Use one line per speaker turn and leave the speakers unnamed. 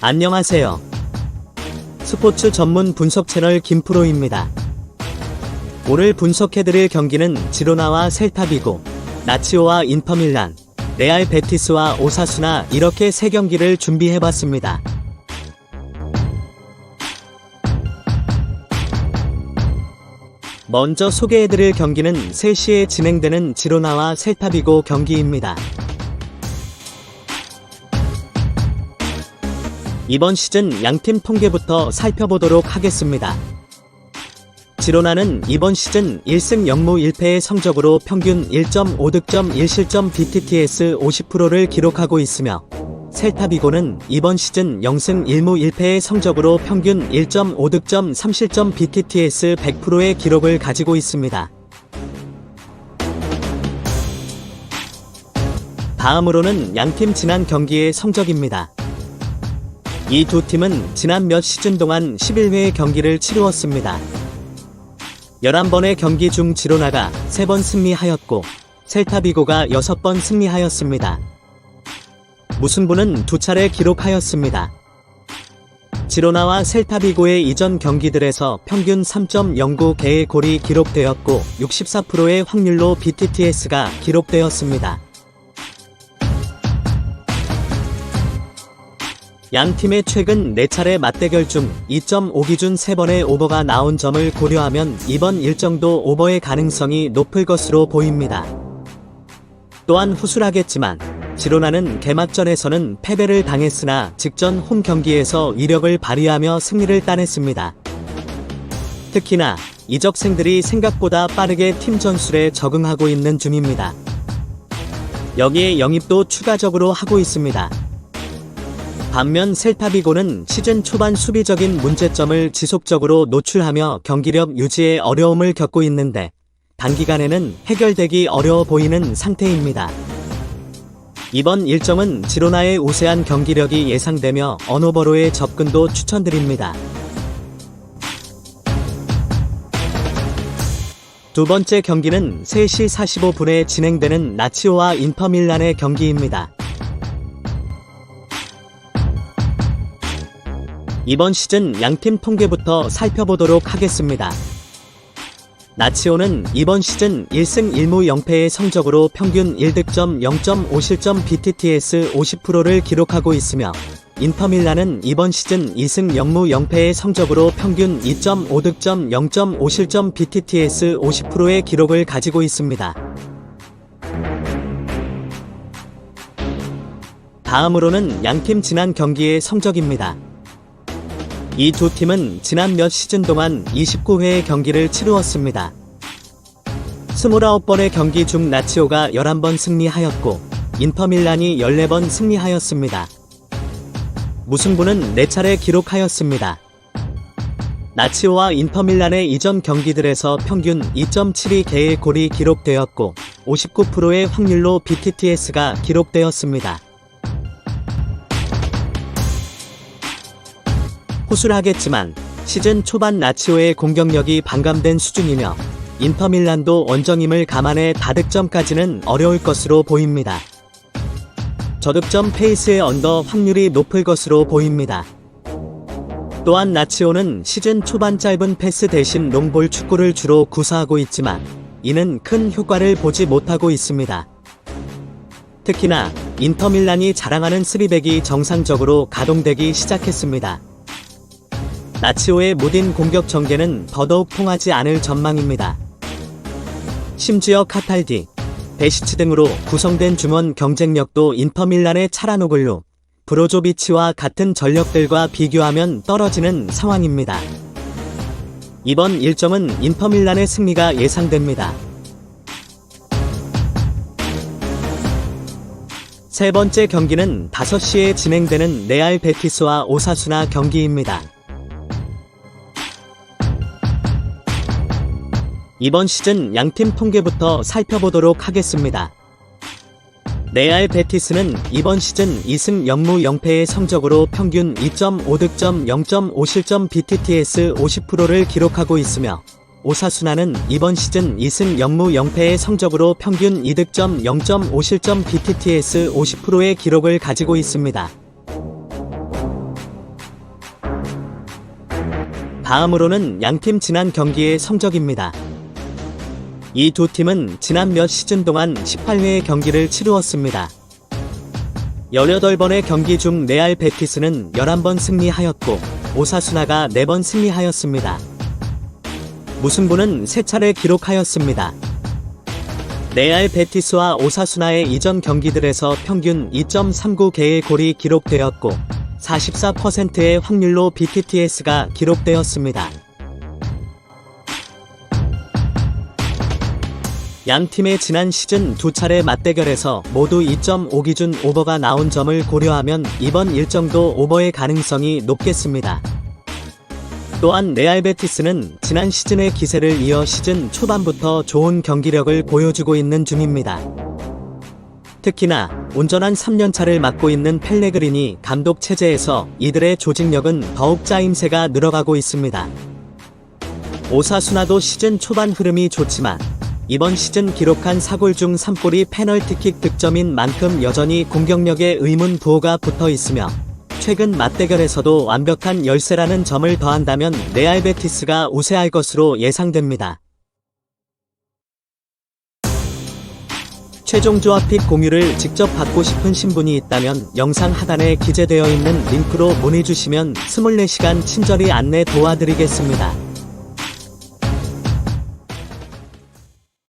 안녕하세요. 스포츠 전문 분석 채널 김프로입니다. 오늘 분석해드릴 경기는 지로나와 셀타비고, 나치오와 인터밀란, 레알 베티스와 오사수나 이렇게 세 경기를 준비해봤습니다. 먼저 소개해드릴 경기는 3시에 진행되는 지로나와 셀타비고 경기입니다. 이번 시즌 양팀 통계부터 살펴보도록 하겠습니다. 지로나는 이번 시즌 1승 0무 1패의 성적으로 평균 1.5득점 1실점 BTTS 50%를 기록하고 있으며 셀타비고는 이번 시즌 0승 1무 1패의 성적으로 평균 1.5득점 3실점 BTTS 100%의 기록을 가지고 있습니다. 다음으로는 양팀 지난 경기의 성적입니다. 이 두 팀은 지난 몇 시즌 동안 11회의 경기를 치루었습니다. 11번의 경기 중 지로나가 3번 승리하였고 셀타비고가 6번 승리하였습니다. 무승부는 두 차례 기록하였습니다. 지로나와 셀타비고의 이전 경기들에서 평균 3.09개의 골이 기록되었고 64%의 확률로 BTTS가 기록되었습니다. 양 팀의 최근 4차례 맞대결 중 2.5 기준 3번의 오버가 나온 점을 고려하면 이번 일정도 오버의 가능성이 높을 것으로 보입니다. 또한 후술하겠지만 지로나는 개막전에서는 패배를 당했으나 직전 홈 경기에서 이력을 발휘하며 승리를 따냈습니다. 특히나 이적생들이 생각보다 빠르게 팀 전술에 적응하고 있는 중입니다. 여기에 영입도 추가적으로 하고 있습니다. 반면 셀타비고는 시즌 초반 수비적인 문제점을 지속적으로 노출하며 경기력 유지에 어려움을 겪고 있는데 단기간에는 해결되기 어려워 보이는 상태입니다. 이번 일정은 지로나의 우세한 경기력이 예상되며 어노버로의 접근도 추천드립니다. 두 번째 경기는 3시 45분에 진행되는 나치오와 인터밀란의 경기입니다. 이번 시즌 양팀 통계부터 살펴보도록 하겠습니다. 나치오는 이번 시즌 1승 1무 0패의 성적으로 평균 1득점 0.5실점 BTTS 50%를 기록하고 있으며 인터밀란은 이번 시즌 2승 0무 0패의 성적으로 평균 2.5득점 0.5실점 BTTS 50%의 기록을 가지고 있습니다. 다음으로는 양팀 지난 경기의 성적입니다. 이 두 팀은 지난 몇 시즌 동안 29회의 경기를 치루었습니다. 29번의 경기 중 나치오가 11번 승리하였고 인터밀란이 14번 승리하였습니다. 무승부는 4차례 기록하였습니다. 나치오와 인터밀란의 이전 경기들에서 평균 2.72개의 골이 기록되었고 59%의 확률로 BTTS가 기록되었습니다. 호술하겠지만 시즌 초반 나치오의 공격력이 반감된 수준이며 인터밀란도 원정임을 감안해 다득점까지는 어려울 것으로 보입니다. 저득점 페이스의 언더 확률이 높을 것으로 보입니다. 또한 나치오는 시즌 초반 짧은 패스 대신 롱볼 축구를 주로 구사하고 있지만 이는 큰 효과를 보지 못하고 있습니다. 특히나 인터밀란이 자랑하는 스리백이 정상적으로 가동되기 시작했습니다. 나치오의 무딘 공격 전개는 더더욱 통하지 않을 전망입니다. 심지어 카탈디, 베시츠 등으로 구성된 중원 경쟁력도 인터밀란의 차라노글루, 브로조비치와 같은 전력들과 비교하면 떨어지는 상황입니다. 이번 일정은 인터밀란의 승리가 예상됩니다. 세 번째 경기는 5시에 진행되는 레알 베티스와 오사수나 경기입니다. 이번 시즌 양팀 통계부터 살펴보도록 하겠습니다. 레알 베티스는 이번 시즌 2승 0무 0패의 성적으로 평균 2.5득점 0.5실점 BTTS 50%를 기록하고 있으며 오사수나는 이번 시즌 2승 0무 0패의 성적으로 평균 2득점 0.5실점 BTTS 50%의 기록을 가지고 있습니다. 다음으로는 양팀 지난 경기의 성적입니다. 이 두 팀은 지난 몇 시즌 동안 18회의 경기를 치루었습니다. 18번의 경기 중 레알 베티스는 11번 승리하였고 오사수나가 4번 승리하였습니다. 무승부는 3차례 기록하였습니다. 레알 베티스와 오사수나의 이전 경기들에서 평균 2.39개의 골이 기록되었고 44%의 확률로 BTTS가 기록되었습니다. 양 팀의 지난 시즌 두 차례 맞대결에서 모두 2.5 기준 오버가 나온 점을 고려하면 이번 일정도 오버의 가능성이 높겠습니다. 또한 레알 베티스는 지난 시즌의 기세를 이어 시즌 초반부터 좋은 경기력을 보여주고 있는 중입니다. 특히나 온전한 3년차를 맡고 있는 펠레그리니 감독 체제에서 이들의 조직력은 더욱 짜임새가 늘어가고 있습니다. 오사수나도 시즌 초반 흐름이 좋지만 이번 시즌 기록한 4골 중 3골이 페널티킥 득점인 만큼 여전히 공격력에 의문 부호가 붙어 있으며 최근 맞대결에서도 완벽한 열세라는 점을 더한다면 레알 베티스가 우세할 것으로 예상됩니다. 최종 조합픽 공유를 직접 받고 싶은 신분이 있다면 영상 하단에 기재되어 있는 링크로 문의 주시면 24시간 친절히 안내 도와드리겠습니다.